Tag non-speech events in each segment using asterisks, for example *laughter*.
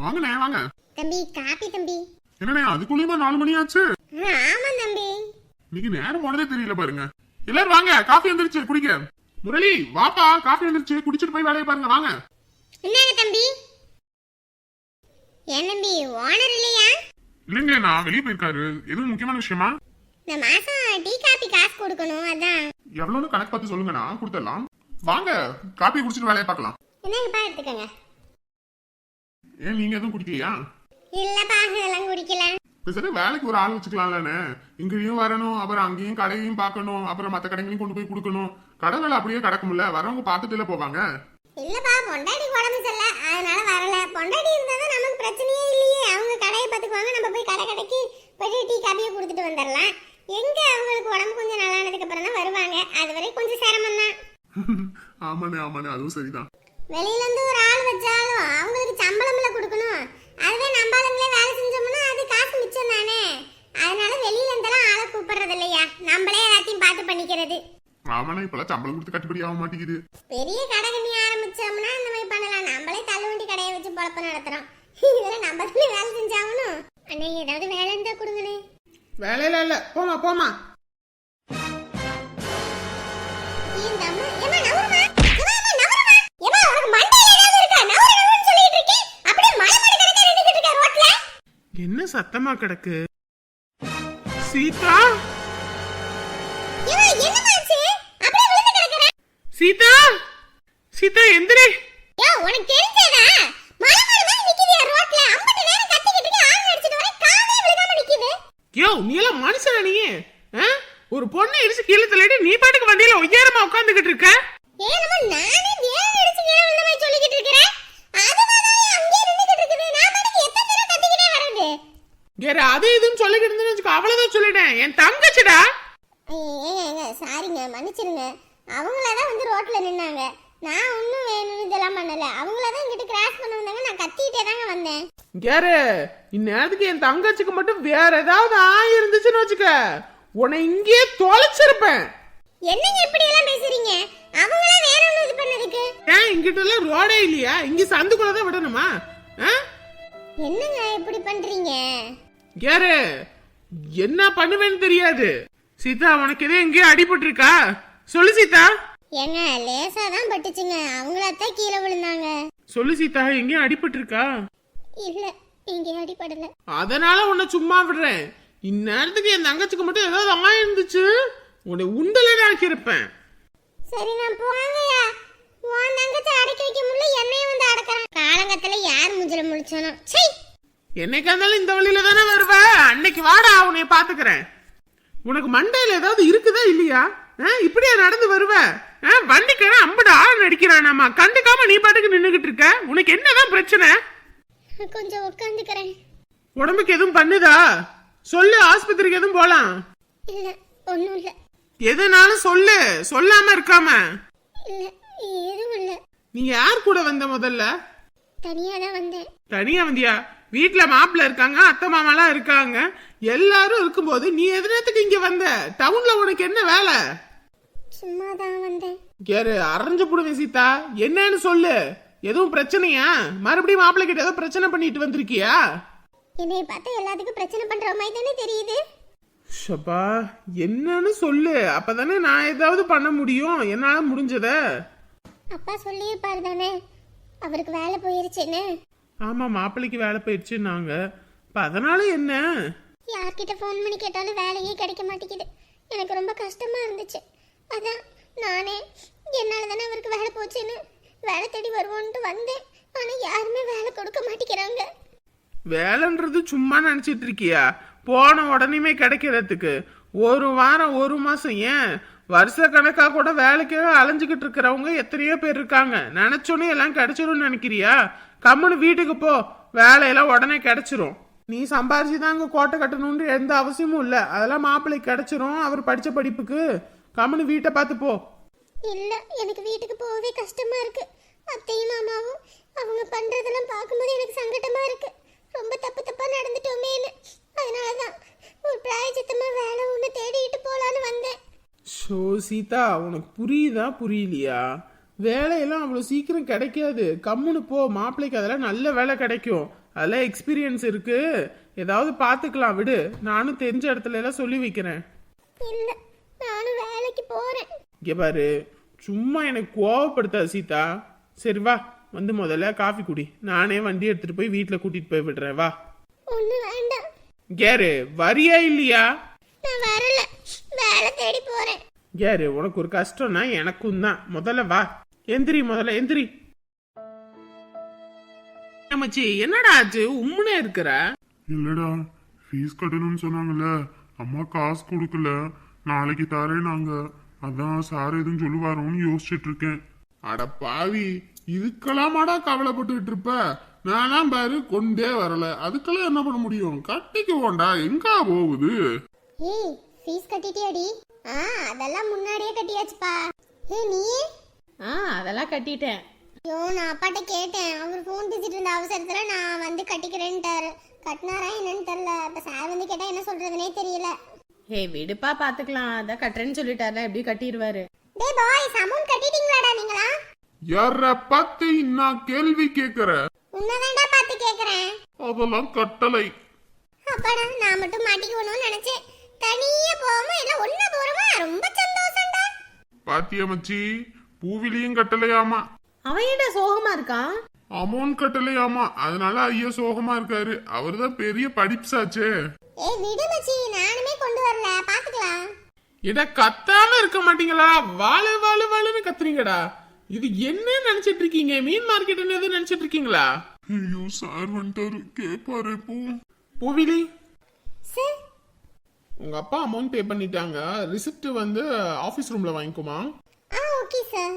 வாங்கண்ணே வாங்க. தம்பி காப்பி தம்பி. என்னண்ணே அதுக்குள்ளேயுமா நாலு மணி ஆச்சு ஆமா தம்பி. இன்னைக்கு நேரம் போனதே தெரியல பாருங்க. எல்லாரும் வாங்க காஃபி வந்துருச்சு குடிக்க முரளி வாப்பா காஃபி வந்துருச்சு குடிச்சிட்டு போய் வேலையை பாருங்க வாங்க. என்னங்க தம்பி? ஏன் தம்பி ஓனர் இல்லையா? இல்லைங்க நான் வெளியே போயிருக்காரு. எதுவும் முக்கியமான விஷயமா? இந்த மாசம் டீ காப்பி காசு கொடுக்கணும் அதான். எவ்வளவுன்னு கணக்கு பார்த்து சொல்லுங்கண்ணா கொடுத்துடலாம். வாங்க காப்பி குடிச்சிட்டு வேலையை பார்க்கலாம். என்னங்கப்பா எடுத்துக்கோங்க ஏன் நீங்க எதுவும் குடிக்கலையா? இல்லப்பா இதெல்லாம் குடிக்கல. சரி வேலைக்கு ஒரு ஆள் வச்சுக்கலாம்லண்ணே. இங்கேயும் வரணும் அப்புறம் அங்கேயும் கடையையும் பார்க்கணும் அப்புறம் மற்ற கடைகளையும் கொண்டு போய் கொடுக்கணும். கடை வேலை அப்படியே கிடக்கும்ல வரவங்க பார்த்துட்டுல போவாங்க. இல்லப்பா பொண்டாட்டி உடம்பு சரியில்ல அதனால வரல. பொண்டாட்டி இருந்தா நமக்கு பிரச்சனையே இல்லையே. அவங்க கடையை பார்த்துக்குவாங்க நம்ம போய் கடை கடைக்கு போய் டீ காப்பியை கொடுத்துட்டு வந்துடலாம். எங்க அவங்களுக்கு உடம்பு கொஞ்சம் நல்லானதுக்கு அப்புறம் தான் வருவாங்க. அது வரை கொஞ்சம் சிரமம் தான் *laughs* ஆமாண்ணே ஆமாண்ணே அதுவும் சரிதான். வெளியில இருந்து ஒரு ஆள் வச்சாலும் அவங்களுக்கு சம்பளம்ல கொடுக்கணும். அதுவே நம்ம ஆளுங்களே வேலை செஞ்சோம்னா அது காசு மிச்சம் தானே. அதனால வெளியில இருந்தெல்லாம் ஆளை கூப்பிடுறது இல்லையா? நம்மளே எல்லாத்தையும் பார்த்து பண்ணிக்கிறது. ஆமாண்ணே இப்பெல்லாம் சம்பளம் கொடுத்து கட்டுப்படி ஆக மாட்டேங்குது. பெரிய கடை கண்ணி ஆரம்பிச்சோம்னா இந்த மாதிரி பண்ணலாம். நம்மளே தள்ளுவண்டி கடையை வச்சு பொழப்பு நடத்துறோம். இதுல நம்ம தானே வேலை செஞ்சாகணும். அண்ணே ஏதாவது வேலை இருந்தா கொடுங்கண்ணே வேலையில இல்ல. போமா போமா இந்த அம்மா நவருமா ஏம்மா அம்மா நவருமா ஏம்மா உனக்கு மண்டையில ஏதாவது இருக்கா நவரு நவருன்னு சொல்லிட்டு இருக்கே அப்படியே மலை மலை கணக்கா நின்னுக்கிட்டு இருக்க ரோட்ல என்ன சத்தமா கிடக்கு? சீதா? சீதா? சீதா எந்திரி. உனக்கு தெரிஞ்சதா? யோ நீ எல்லாம் மனுஷனா நீ? ஒரு பொண்ணு இடிச்சு கீழே தள்ளிட்டு நீ பாட்டுக்கு வண்டியில ஒய்யாரமா உட்காந்துக்கிட்டு இருக்க? ஏ நம்ம நானே வேலை அடிச்சு கீழே விழுந்த மாதிரி சொல்லிக்கிட்டு இருக்கிறேன் அதுவாதான் அங்கேயே நின்னுக்கிட்டு இருக்குது நான் பாட்டுக்கு எத்தனை நேரம் கத்திக்கிட்டே வரது வேற அது இதுன்னு சொல்லிக்கிட்டு இருந்தேன்னு வச்சுக்கோ அவ்வளவுதான் சொல்லிட்டேன். என் தங்கச்சிடா. ஏங்க சாரிங்க மன்னிச்சிருங்க. அவங்கள தான் வந்து ரோட்ல நின்னாங்க. நான் ஒன்றும் வேணும்னு இதெல்லாம் பண்ணல. அவங்கள தான் இங்கிட்டு கிராஸ் பண்ண வந்தாங்க. நான் கத்திக்கிட்டே தாங்க வந்தேன். யாரு இந்நேரத்துக்கு என் தங்கச்சிக்கு மட்டும் வேற ஏதாவது ஆயிருந்துச்சுன்னு வச்சுக்க. உன்னை இங்கேயே தொலைச்சிருப்பேன். என்னங்க இப்படி எல்லாம் பேசுறீங்க? அவங்கள வேற ஒன்று இது பண்ணதுக்கு? ஏன் இங்கிட்ட எல்லாம் ரோடே இல்லையா? இங்க சந்துக்குள்ள தான் விடணுமா? என்னங்க இப்படி பண்றீங்க? யாரு? என்ன பண்ணுவேன்னு தெரியாது. சீதா உனக்கு எதே எங்கேயோ அடிபட்டு இருக்கா சொல்லு சீதா. ஏங்க லேசா தான் பட்டுச்சுங்க. அவங்களத்தான் கீழே விழுந்தாங்க. சொல்லு சீதா எங்கேயும் அடிபட்டு இருக்கா இல்ல எங்கேயும் அடிபடல. அதனால உன்னை சும்மா விடுறேன். இந்நேரத்துக்கு என் தங்கச்சிக்கு மட்டும் ஏதாவது ஆயிருந்துச்சு? உன்னை உண்டல ஆக்கியிருப்பேன். சரி நான் போங்கய்யா. உன் தங்கச்சி அடக்கி வைக்க முடியல என்னையும் வந்து அடக்குறான். காலங்கத்துல யார் முஞ்சில முழிச்சானோ? சை என்னைக்கா இருந்தாலும் இந்த வழியில தானே வருவ அன்னைக்கு வாடா உன்னை பாத்துக்கிறேன். உனக்கு மண்டையில ஏதாவது இருக்குதா இல்லையா? இப்படியா நடந்து வருவ. வண்டிக்கான அம்பட ஆள் நடிக்கிறானாமா? கண்டுக்காம நீ பாட்டுக்கு நின்னுகிட்டு இருக்க. உனக்கு என்னதான் பிரச்சனை? கொஞ்சம் உட்காந்துக்கிறேன். உடம்புக்கு எதுவும் பண்ணுதா? சொல்லு ஆஸ்பத்திரிக்கு எதுவும் போலாம்? இல்ல ஒண்ணும் இல்ல. எதுனாலும் சொல்லு சொல்லாம இருக்காம. இல்ல எதுவும் இல்ல. நீ யார் கூட வந்த முதல்ல? தனியா தான் வந்தேன். தனியா வந்தியா? வீட்ல மாப்பிள்ள இருக்காங்க அத்தை மாமாலாம் இருக்காங்க. எல்லாரும் இருக்கும்போது நீ எதிரத்துக்கு இங்க வந்த? டவுன்ல உனக்கு என்ன வேலை? சும்மா தான் வந்தேன். கேரு அரைஞ்சு புடுவேன் சீதா. என்னன்னு சொல்லு. எதுவும் பிரச்சனையா? மறுபடியும் மாப்பிள்ளை கிட்ட ஏதோ பிரச்சனை பண்ணிட்டு வந்திருக்கியா? என்னைய பார்த்தா எல்லாத்துக்கும் பிரச்சனை பண்ற மாதிரி தானே தெரியுது. ஷப்பா என்னன்னு சொல்லு. அப்பதானே நான் ஏதாவது பண்ண முடியும். என்னால முடிஞ்சத. அப்பா சொல்லியிருப்பாரு தானே. அவருக்கு வேலை போயிருச்சுன்னு. ஆமா மாப்பிள்ளைக்கு வேலை போயிடுச்சு நாங்க இப்ப அதனால என்ன? யார்கிட்ட ஃபோன் பண்ணி கேட்டாலும் வேலையே கிடைக்க மாட்டேங்குது. எனக்கு ரொம்ப கஷ்டமா இருந்துச்சு. அதான் நானே என்னால தானே அவருக்கு வேலை போச்சுன்னு வேலை தேடி வருவோன்ட்டு வந்தேன். ஆனா யாருமே வேலை கொடுக்க மாட்டேங்கிறாங்க. வேலைன்றது சும்மா நினைச்சிட்டு இருக்கியா? போன உடனேமே கிடைக்கிறதுக்கு. ஒரு வாரம் ஒரு மாசம் ஏன்? வருஷ கணக்கா கூட வேலைக்காக அலைஞ்சுக்கிட்டு இருக்கிறவங்க எத்தனையோ பேர் இருக்காங்க. நினைச்சோன்னே எல்லாம் கிடைச்சிரும்னு நினைக்கிறியா? கம்முன்னு வீட்டுக்கு போ. வேலையெல்லாம் உடனே கிடைச்சிரும். நீ சம்பாரிச்சு தான் அங்கே கோட்டை கட்டணுன்ற எந்த அவசியமும் இல்லை. அதெல்லாம் மாப்பிள்ளைக்கு கிடைச்சிரும். அவர் படிச்ச படிப்புக்கு. கம்முன்னு வீட்டை பார்த்து போ. இல்ல எனக்கு வீட்டுக்கு போகவே கஷ்டமா இருக்கு. அத்தையும் மாமாவும் அவங்க பண்றதெல்லாம் பார்க்கும்போது எனக்கு சங்கடமா இருக்கு. ரொம்ப தப்பு தப்பா நடந்துட்டோமேன்னு அதனாலதான் ஒரு பிராயச்சித்தமா வேலை ஒன்று தேடிட்டு போலான்னு வந்தேன். ஷோ சீதா உனக்கு புரியுதா புரியலையா? வேலையெல்லாம் அவ்வளோ சீக்கிரம் கிடைக்காது. கம்முன்னு போ மாப்பிள்ளைக்கு அதெல்லாம் நல்ல வேலை கிடைக்கும். அதெல்லாம் எக்ஸ்பீரியன்ஸ் இருக்கு. ஏதாவது பார்த்துக்கலாம் விடு. நானும் தெரிஞ்ச இடத்துல எல்லாம் சொல்லி வைக்கிறேன். இல்ல நானும் வேலைக்கு போறேன். இங்க பாரு. சும்மா எனக்கு கோவப்படுத்தாத சீதா. சரி வா. வந்து முதல்ல காஃபி குடி. நானே வண்டி எடுத்துட்டு போய் வீட்டில் கூட்டிட்டு போய் விடுறேன். வா. ஒண்ணு வேண்டாம். கேரு வரியா இல்லையா? நான் வரல. வேலை தேடி போறேன். கேரு உனக்கு ஒரு கஷ்டம்னா எனக்கும் தான். முதல்ல வா. எந்திரி முதல்ல எந்திரி. மச்சி என்னடா ஆச்சு? உம்முனே இருக்கிற? இல்லடா ஃபீஸ் கட்டணும்னு சொன்னாங்கல்ல. அம்மா காசு கொடுக்கல. நாளைக்கு தரேன் நாங்க அதான் சார் எதுவும் சொல்லுவாரோன்னு யோசிச்சுட்டு இருக்கேன் அட பாவி இதுக்கெல்லாமாடா கவலைப்பட்டுட்டு இருப்ப? நான்லாம் பாரு கொண்டே வரல. அதுக்கெல்லாம் என்ன பண்ண முடியும்? கட்டிக்குவோண்டா எங்க போகுது? ஏய் ஃபீஸ் கட்டிட்டியாடி? ஆ அதெல்லாம் முன்னாடியே கட்டியாச்சுப்பா. ஏய் நீ? ஆ அதெல்லாம் கட்டிட்டேன். ஐயோ நான் அப்பாட்ட கேட்டேன். அவர் ஃபோன் பேசிட்டு இருந்த அவசரத்துல நான் வந்து கட்டிக்கிறேன்ட்டாரு. கட்டினாரா என்னன்னு தெரியல. இப்ப சார் வந்து கேட்டா என்ன சொல்றதுனே தெரியல. ஏய் விடுப்பா பாத்துக்கலாம். அதான் கட்டுறேன்னு சொல்லிட்டாருல எப்படி கட்டிடுவாரு? டேய் பாய்ஸ் அமௌண்ட் கட்டிட்டீங்களாடா நீங்களா? யார பார்த்து நான் கேள்வி கேக்குற? உன்னதான்டா பார்த்து கேக்குறேன். அதெல்லாம் கட்டளை அப்பாடா நான் மட்டும் மாட்டிக்கணும்னு நினைச்சேன். தனியா போகாம எல்லாம் ஒண்ணா போறோமா? ரொம்ப சந்தோஷம்டா. பாத்தியா மச்சி பூவிலியும் கட்டளையாமா அவன் ஏன்டா சோகமா இருக்கான் அமௌண்ட் கட்டளையாமா அதனால ஐயா சோகமா இருக்காரு. அவர்தான் பெரிய படிப்ஸாச்சே ஏய் விடு மச்சி நானுமே கொண்டு வரல. பாத்துக்கலாம். இட கத்தாம இருக்க மாட்டீங்களா? வாழு வாழு வாழுன்னு கத்துறீங்கடா. இது என்ன நினைச்சிட்டு இருக்கீங்க? மீன் மார்க்கெட் எதுவும் நினைச்சிட்டு இருக்கீங்களா? ஐயோ சார் வந்துட்டாரு. கேப்பாரு இப்போ. பூவிலி. சார். உங்க அப்பா அமௌண்ட் பே பண்ணிட்டாங்க. ரிசிப்ட் வந்து ஆபீஸ் ரூம்ல வாங்கிக்குமா? ஆ ஓகே சார்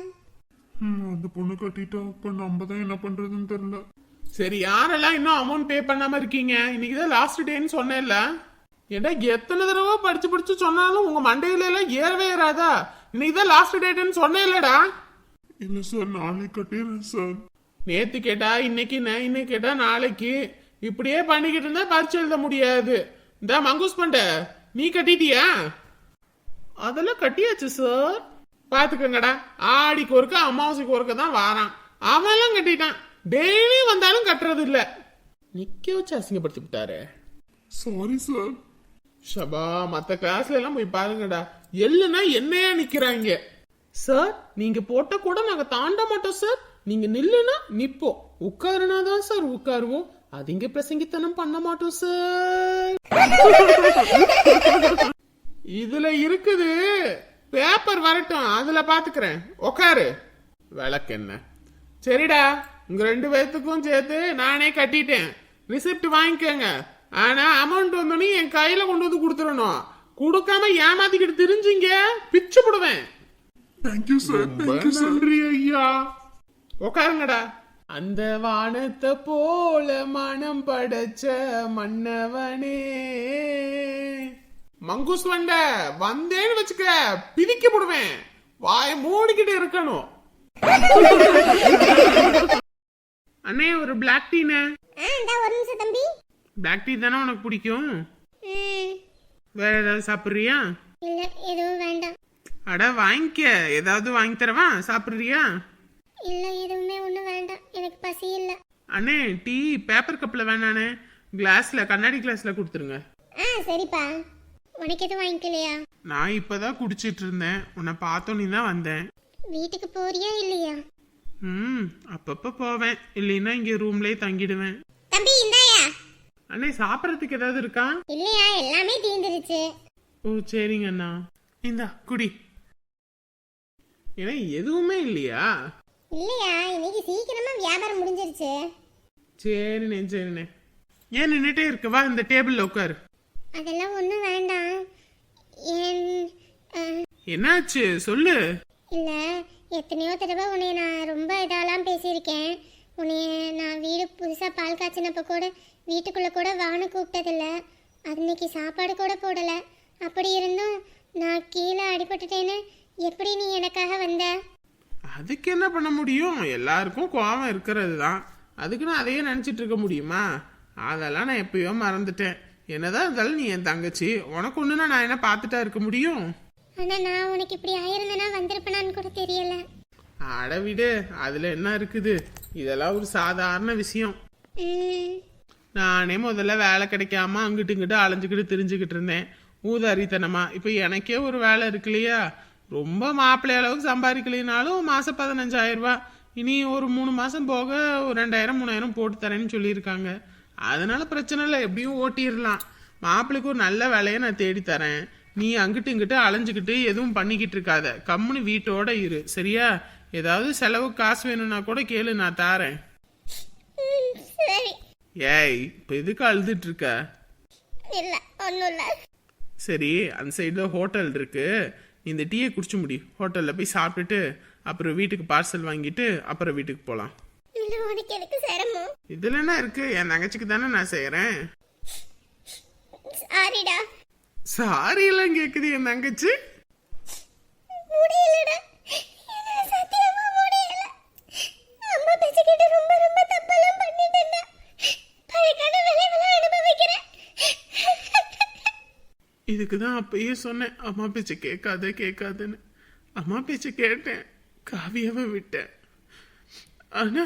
ம், அந்த பொண்ணு கட்டிட்டா இப்ப நம்ம தான் என்ன பண்றதுன்னு தெரியல. சரி யாரெல்லாம் இன்னும் அமௌண்ட் பே பண்ணாம இருக்கீங்க? இன்னைக்கு தான் லாஸ்ட் டேன்னு சொன்னேன்ல. ஏடா எத்தனை தடவை படிச்சு படிச்சு சொன்னாலும் உங்க மண்டையில எல்லாம் ஏறவே ஏறாதா? இன்னைக்கு தான் லாஸ்ட் டேட்னு சொன்னேன்லடா. இல்ல சார் நாளைக்கு கட்டிடுறேன் சார் நேத்து கேட்டா இன்னைக்கு நான் இன்னைக்கு கேட்டா நாளைக்கு. இப்படியே பண்ணிக்கிட்டு இருந்தா பரிச்சு எழுத முடியாது. இந்த மங்கூஸ் பண்ட நீ கட்டிட்டியா? அதெல்லாம் கட்டியாச்சு சார் பாத்துக்கங்கடா. ஆடிக்கு ஒருக்க அமாவாசைக்கு ஒருக்க தான் வாரான். அவெல்லாம் கட்டிட்டான். டெய்லி வந்தாலும் கட்டுறது இல்ல நிக்க வச்சு அசிங்கப்படுத்தி விட்டாரு சாரி சார் ஷபா மத்த கிளாஸ்ல எல்லாம் போய் பாருங்கடா. எல்லுனா என்னையா நிக்கிறாங்க. சார் நீங்க போட்ட கூட நாங்க தாண்ட மாட்டோம் சார் நீங்க நில்லுனா நிப்போம். உட்காருனா தான் சார் உட்காருவோம். அதிங்க பிரசங்கித்தனம் பண்ண மாட்டோம் சார் *laughs* இதுல இருக்குது பேப்பர் வரட்டும் அதுல பாத்துக்கிறேன். உட்காரு விளக்கு என்ன? சரிடா உங்க ரெண்டு பேர்த்துக்கும் சேர்த்து நானே கட்டிட்டேன். ரிசிப்ட் வாங்கிக்கோங்க. ஆனா அமௌண்ட் வந்தோடனே என் கையில கொண்டு வந்து கொடுத்துடணும். கொடுக்காம ஏமாத்திக்கிட்டு தெரிஞ்சுங்க. பிச்சு போடுவேன். தேங்க்யூ சார் தேங்க்யூ நன்றி ஐயா. உட்காருங்கடா அந்த வானத்தை போல மனம் படைச்ச மன்னவனே. மங்குஸ் வண்ட வந்தேன்னு வச்சுக்க பிதிக்க போடுவேன் வாய மூடிக்கிட்டு இருக்கணும். அண்ணே ஒரு பிளாக் டீனே ஒரு நிமிஷம் தம்பி. பிளாக் டீ தானே உனக்கு பிடிக்கும்? வேற ஏதாவது சாப்பிட்றியா? இல்ல எதுவும் வேண்டாம். அட வாங்கிக்க. ஏதாவது வாங்கி தரவா? சாப்பிட்றியா? இல்ல எதுவுமே ஒண்ணும் வேண்டாம். எனக்கு பசி இல்ல. அண்ணே டீ பேப்பர் கப்பில் வேணாண்ணே. கிளாஸில் கண்ணாடி கிளாஸில் கொடுத்துருங்க. ஆ சரிப்பா. உனக்கு எதுவும் வாங்கிக்கலையா? நான் இப்போதான் குடிச்சிட்டு இருந்தேன் உன்னை பார்த்தோன்னே தான் வந்தேன். வீட்டுக்கு போறியா இல்லையா? ம் அப்பப்போ போவேன். இல்லைன்னா இங்கே ரூம்லேயே தங்கிடுவேன். தம்பி இந்தாயா? அண்ணே சாப்பிட்றதுக்கு ஏதாவது இருக்கா? இல்லையா எல்லாமே தீந்துருச்சு. ஓ சரிங்க அண்ணா. இந்தா குடி. ஏன்னா எதுவுமே இல்லையா? இல்லையா இன்னைக்கு சீக்கிரமா வியாபாரம் முடிஞ்சிருச்சு. சரிண்ணே சரிண்ணே. ஏன் நின்றுட்டே இருக்க? வா இந்த டேபிளில் உட்காரு. அதெல்லாம் ஒன்றும் வேண்டாம். என் என்னாச்சு? சொல்லு. இல்ல எத்தனையோ தடவை உன்னை நான் ரொம்ப இதெல்லாம் பேசியிருக்கேன். உன்னைய நான் வீடு புதுசாக பால் காய்ச்சினப்ப கூட வீட்டுக்குள்ளே கூட வான்னு கூப்பிட்டதில்ல. அன்னைக்கு சாப்பாடு கூட போடலை. அப்படி இருந்தும் நான் கீழே அடிபட்டுட்டேன்னு எப்படி நீ எனக்காக வந்த? அதுக்கு என்ன பண்ண முடியும்? எல்லாருக்கும் கோவம் இருக்கிறது தான் அதுக்கு நான் அதையே நினச்சிட்டு இருக்க முடியுமா? அதெல்லாம் நான் எப்பயோ மறந்துட்டேன். என்னதான் இருந்தாலும் நீ என் தங்கச்சி. உனக்கு ஒன்றுனா நான் என்ன பார்த்துட்டா இருக்க முடியும்? ஆனால் நான் உனக்கு இப்படி ஆயிருந்தேனா வந்திருப்பேனான்னு கூட தெரியல. அட விடு அதில் என்ன இருக்குது? இதெல்லாம் ஒரு சாதாரண விஷயம். நானே முதல்ல வேலை கிடைக்காம அங்கிட்டு இங்கிட்டு அலைஞ்சுக்கிட்டு திரிஞ்சுக்கிட்டு இருந்தேன். ஊதாரித்தனமா. இப்போ எனக்கே ஒரு வேலை இருக்கு இல்லையா? ரொம்ப மாப்பிள்ளை அளவுக்கு சம்பாதிக்கலைனாலும் மாசம் பதினஞ்சாயிரம் ரூபாய். இனி ஒரு மூணு மாசம் போக ஒரு ரெண்டாயிரம் மூணாயிரம் போட்டு தரேன்னு சொல்லியிருக்காங்க. அதனால பிரச்சனை இல்லை எப்படியும் ஓட்டிடலாம். மாப்பிள்ளைக்கு ஒரு நல்ல வேலையை நான் தேடி தரேன். நீ அங்கிட்டு இங்கிட்டு அலைஞ்சுக்கிட்டு எதுவும் பண்ணிக்கிட்டு இருக்காத. கம்முனு வீட்டோட இரு. சரியா? ஏதாவது செலவு காசு வேணும்னா கூட கேளு நான் தாரேன். ஏய் இப்போ எதுக்கு அழுதுட்டு இருக்க? இல்ல ஒன்றும் இல்லை. சரி அந்த சைடில் ஹோட்டல் இருக்கு. நீ இந்த டீயை குடிச்சு முடி. ஹோட்டலில் போய் சாப்பிட்டுட்டு அப்புறம் வீட்டுக்கு பார்சல் வாங்கிட்டு அப்புறம் வீட்டுக்கு போகலாம் இல்லை உனக்கு எதுக்கு சிரமம் இதில் என்ன இருக்கு? என் தங்கச்சிக்கு தானே நான் செய்கிறேன் சாரிடா. சாரி எல்லாம் கேட்குது என் தங்கச்சி. முடியலடா. என்னால சத்தியமா முடியல. அம்மா பேச்சு கேட்டு ரொம்ப ரொம்ப தப்பெல்லாம் பண்ணிட்டேன்டா. பழைக்கான விளைவுலாம் அனுபவிக்கிறேன். இதுக்கு தான் அப்பயே சொன்னேன் அம்மா பேச்சை கேட்காத கேட்காதன்னு. அம்மா பேச்சை கேட்டேன் காவியாவை விட்டேன். ஆனா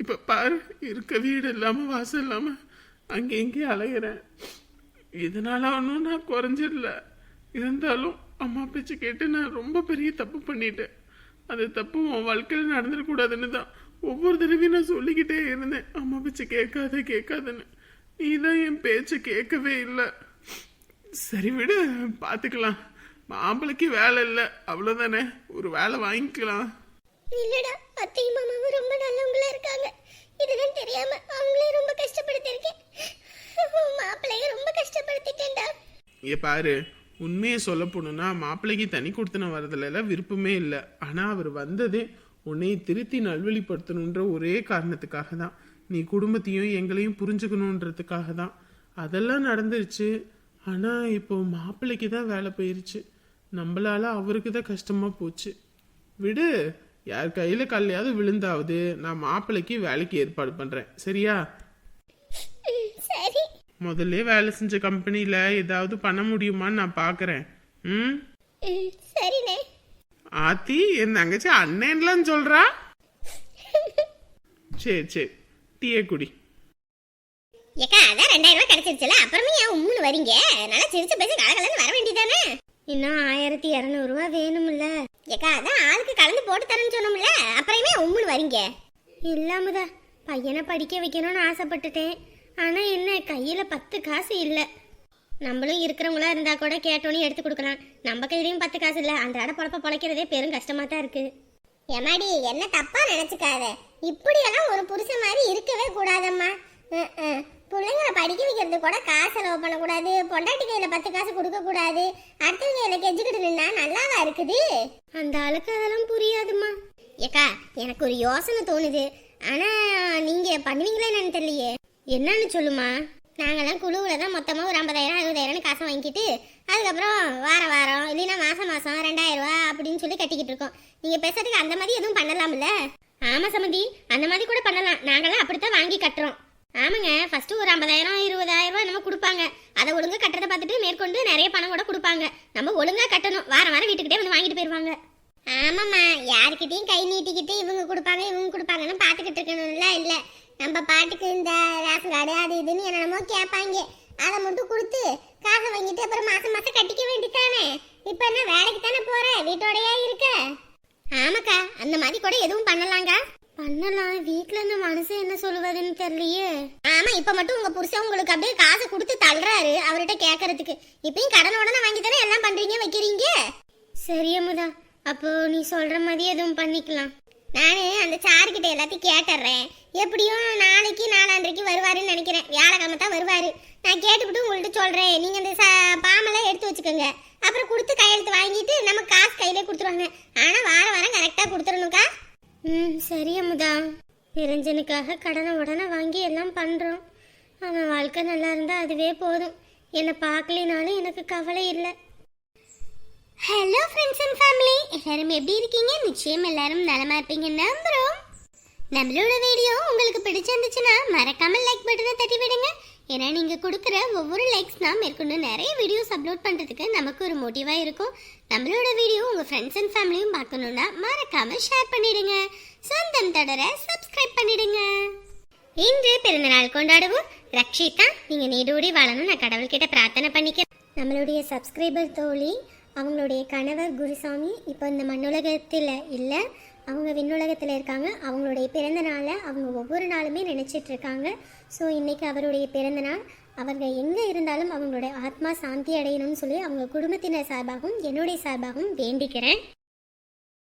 இப்போ பாரு இருக்க வீடு இல்லாமல் வாசல் இல்லாமல் அங்கே இங்கேயும் அலையிறேன். இதனால் ஒன்றும் நான் குறைஞ்சிடல. இருந்தாலும் அம்மா பேச்சை கேட்டு நான் ரொம்ப பெரிய தப்பு பண்ணிட்டேன். அது தப்பு உன் வாழ்க்கையில் நடந்துடக்கூடாதுன்னு தான் ஒவ்வொரு தடவையும் நான் சொல்லிக்கிட்டே இருந்தேன். அம்மா பேச்சை கேட்காத கேட்காதுன்னு. நீ தான் என் பேச்சை கேட்கவே இல்லை. சரி விடு பார்த்துக்கலாம் மாப்பிளைக்கு வேலை இல்லை. அவ்வளோதானே ஒரு வேலை வாங்கிக்கலாம். இல்லடா அத்தையும் மாமாவும் ரொம்ப நல்லவங்களா இருக்காங்க. இதெல்லாம் தெரியாம அவங்களே ரொம்ப கஷ்டப்படுத்திருக்கேன் மாப்பிள்ளைய ரொம்ப கஷ்டப்படுத்திட்டேன்டா. இங்க பாரு உண்மையை சொல்ல போகணுன்னா மாப்பிள்ளைக்கு தனி கொடுத்தன வரதுல விருப்பமே இல்லை. ஆனால் அவர் வந்ததே உன்னை திருத்தி நல்வழிப்படுத்தணுன்ற ஒரே காரணத்துக்காக தான். நீ குடும்பத்தையும் எங்களையும் புரிஞ்சுக்கணுன்றதுக்காக தான். அதெல்லாம் நடந்துருச்சு. ஆனால் இப்போ மாப்பிள்ளைக்கு தான் வேலை போயிருச்சு. நம்மளால அவருக்கு தான் கஷ்டமாக போச்சு. விடு. யார் கையில் கல்லையாவது விழுந்தாவது நான் மாப்பிள்ளைக்கு வேலைக்கு ஏற்பாடு பண்ணுறேன் சரியா? முதல்ல வேலை செஞ்ச கம்பெனியில் ஏதாவது பண்ண முடியுமான்னு நான் பார்க்குறேன் ம்? ஆத்தி என் தங்கச்சி அண்ணன்லாம் சொல்கிறா சரி சரி. டீயே குடி. ஏக்கா அதான் ரெண்டாயிரம் ரூபாய் கிடைச்சிருச்சுல அப்புறமே ஏன் உம்முன்னு வரீங்க? நல்லா சிரிச்சு பேசி கலகலன்னு வர வேண்டியதானே இன்னும் ஆயிரத்தி இரநூறுவா வேணும்ல. ஏக்கா அதான் ஆளுக்கு கலந்து போட்டு தரேன்னு சொன்னோம்ல. அப்புறமே உம்முன்னு வரீங்க. இல்லாமதா பையனை படிக்க வைக்கணும்னு ஆசைப்பட்டுட்டேன். ஆனா என்ன கையில பத்து காசு இல்லை. நம்மளும் இருக்கிறவங்களா இருந்தா கூட கேட்டோன்னு எடுத்து கொடுக்கலாம். நம்ம கையிலையும் பத்து காசு இல்லை. அன்றாட பொழப்ப பொழைக்கிறதே பெரும் கஷ்டமா தான் இருக்கு. எமாடி என்ன தப்பா நினச்சிக்காத. இப்படியெல்லாம் ஒரு புருஷன் மாதிரி இருக்க கூடாதம்மா அஹ், அஹ். பிள்ளைங்களை படிக்க வைக்கிறது கூட காசு செலவு பண்ணக்கூடாது பொண்டாட்டி கையில பத்து காசு கொடுக்க கூடாது அடுத்தவங்க கையில கெஞ்சிக்கிட்டு நின்னா நடக்குது அந்த ஆளுக்கு அதெல்லாம் புரியாதுமா ஏக்கா எனக்கு ஒரு யோசனை தோணுது. ஆனா நீங்க பண்ணுவீங்களா என்னன்னு தெரியலையே. என்னன்னு சொல்லுமா? நாங்கெல்லாம் குழுவுல தான் மொத்தமா ஒரு ஐம்பதாயிரம் அறுபதாயிரம்னு காசை வாங்கிட்டு அதுக்கப்புறம் வார வாரம் இல்லைன்னா மாசம் மாசம் ரெண்டாயிரம் ரூபா அப்படின்னு சொல்லி கட்டிக்கிட்டு இருக்கோம். நீங்க பேசுறதுக்கு அந்த மாதிரி எதுவும் பண்ணலாம்ல? ஆமா சமந்தி. அந்த மாதிரி கூட பண்ணலாம். நாங்களாம் அப்படித்தான் வாங்கி கட்டுறோம். ஆமாங்க ஃபர்ஸ்ட் ஒரு ஐம்பதாயிரம் இருபதாயிரம் நம்ம கொடுப்பாங்க. அதை ஒழுங்கா கட்டுறதை பார்த்துட்டு மேற்கொண்டு நிறைய பணம் கூட கொடுப்பாங்க. நம்ம ஒழுங்கா கட்டணும். வாரம் வாரம் வீட்டுக்கிட்டே வந்து வாங்கிட்டு போயிடுவாங்க ஆமாம்மா. யாருக்கிட்டையும் கை நீட்டிக்கிட்டு இவங்க கொடுப்பாங்க இவங்க கொடுப்பாங்கன்னு பார்த்துக்கிட்டு இருக்கணும்ல இல்லை. நம்ம பாட்டுக்கு இந்த ரேஷன் கார்டு அது இதுன்னு என்னென்னமோ கேட்பாங்க. அதை மட்டும் கொடுத்து காசை வாங்கிட்டு அப்புறம் மாசம் மாசம் கட்டிக்க வேண்டித்தானே இப்போ என்ன வேலைக்கு தானே போற? வீட்டோடயே இருக்க? ஆமாக்கா அந்த மாதிரி கூட எதுவும் பண்ணலாங்க பண்ணலாம் வீட்ல இந்த மனசு என்ன சொல்லுவதுன்னு தெரியலையே. ஆமா இப்ப மட்டும் உங்க புருஷன் உங்களுக்கு அப்படியே காசை கொடுத்து தள்ளுறாரு அவர்கிட்ட கேட்கறதுக்கு இப்பயும் கடன் உடனே வாங்கி தானே எல்லாம் பண்றீங்க வைக்கிறீங்க? சரி அமுதா. அப்போ நீ சொல்ற மாதிரி எதுவும் பண்ணிக்கலாம். நானு அந்த சாருக்கிட்ட எல்லாத்தையும் கேட்டுறேன். எப்படியும் நாளைக்கு நாளான்றைக்கு வருவாருன்னு நினைக்கிறேன். வியாழக்கிழமை தான் வருவாரு. நான் கேட்டுவிட்டு உங்கள்கிட்ட சொல்றேன். நீங்க இந்த ச- பாமெல்லாம் எடுத்து வச்சுக்கோங்க. அப்புறம் கொடுத்து கையெழுத்து வாங்கிட்டு நம்ம காசு கையிலே கொடுத்துருவாங்க. ஆனா வாரம் வாரம் கரெக்டா கொடுத்துடணுக்கா ம் சரி அமுதா. நிரஞ்சனுக்காக கடனை உடனே வாங்கி எல்லாம் பண்ணுறோம் அவன் வாழ்க்கை நல்லா இருந்தால் அதுவே போதும். என்னை பார்க்கலினாலும் எனக்கு கவலை இல்லை. ஹலோ ஃப்ரெண்ட்ஸ் அண்ட் ஃபேமிலி எல்லாரும் எப்படி இருக்கீங்க? நிச்சயம் எல்லாரும் நலமா இருப்பீங்க நம்புறோம். நம்மளோட வீடியோ உங்களுக்கு பிடிச்சிருந்துச்சுன்னா மறக்காம லைக் பட்டனை தட்டி விடுங்க. ஏன்னா நீங்கள் கொடுக்குற ஒவ்வொரு லைக்ஸ் தான் மேற்கொண்டு நிறைய வீடியோஸ் அப்லோட் பண்ணுறதுக்கு நமக்கு ஒரு மோட்டிவாக இருக்கும். நம்மளோட வீடியோ உங்கள் ஃப்ரெண்ட்ஸ் அண்ட் ஃபேமிலியும் பார்க்கணுன்னா மறக்காமல் ஷேர் பண்ணிடுங்க. சொந்தம் தொடர சப்ஸ்கிரைப் பண்ணிடுங்க. இன்று பிறந்தநாள் கொண்டாடுவோம். ரக்ஷிதா நீங்கள் நீடோடி வாழணும். நான் கடவுள்கிட்ட பிரார்த்தனை பண்ணிக்கிறேன். நம்மளுடைய சப்ஸ்கிரைபர் தோழி அவங்களுடைய கணவர் குருசாமி இப்போ இந்த மண்ணுலகத்தில் இல்லை அவங்க விண்ணுலகத்தில் இருக்காங்க. அவங்களுடைய பிறந்த நாளை அவங்க ஒவ்வொரு நாளுமே நினச்சிட்டு இருக்காங்க ஸோ இன்னைக்கு அவருடைய பிறந்த நாள். அவங்க எங்கே இருந்தாலும் அவங்களுடைய ஆத்மா சாந்தி அடையணும்னு சொல்லி அவங்க குடும்பத்தினர் சார்பாகவும் என்னுடைய சார்பாகவும் வேண்டிக்கிறேன்.